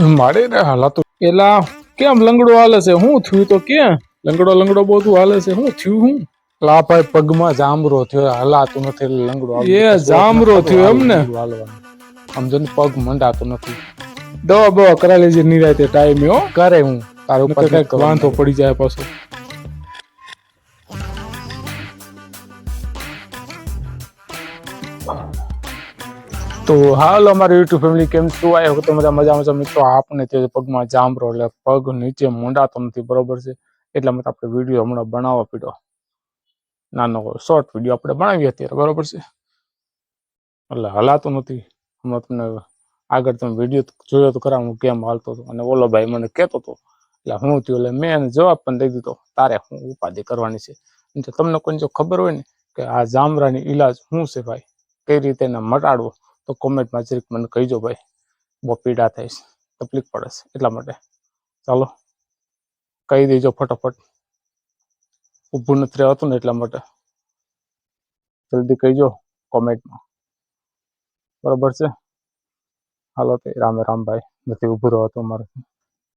મારે ને હાલાતું એલા કેમ લંગડો હાલે છે? હું થયું તો કે? લંગડો લંગડો બધું હાલે છે. હું થયું હું? લા ભાઈ પગમાં જામરો થયો. હલાતું નથી લંગડો એ. જામરો થયો એમ ને? સમજો ને પગ મંડાતો નથી. દવા બવા કરા લેજે નિરાતે ટાઈમે હો. કરે હું. તારે ઉપર નકર વાંધો પડી જાય પાછો. તો હાલ અમારી યુટ્યુબ ફેમિલી કેમ શું આવ્યો તો બધા મજામાં છો. મિત્રો, આપને તે પગમાં જામરો એટલે પગ નીચે મોંડાતો નથી, બરોબર છે? એટલા માટે આપણે વીડિયો હમણાં બનાવવા પડ્યો. નાનો શોર્ટ વીડિયો આપણે બનાવીએ અત્યારે, બરોબર છે? એટલે હલાતો નથી. હમણાં તમને આગળ તમે વીડિયો જોયો તો ખરા, હું કેમ હાલતો હતો? અને ઓલો ભાઈ મને કહેતો હતો, એટલે હું થયું? એટલે મેં એને જવાબ પણ દઈ દીધો, તારે હું ઉપાધિ કરવાની છે? તમને કોઈ જો ખબર હોય ને કે આ જામરાની ઈલાજ શું છે ભાઈ? કઈ રીતે એને મટાડવો? તો કોમેન્ટમાં જરીક મને કહીજો ભાઈ, બહુ પીડા છે, તકલીફ પડે છે, એટલા માટે. ચાલો, કહી દેજો ફટાફટ. ઊભું નથી રહેવાતું ને એટલા માટે. જલ્દી કહીજો કોમેન્ટમાં બરાબર છે? હાલો તે રામે રામ ભાઈ, નથી ઊભું રહેવાતું અમારે.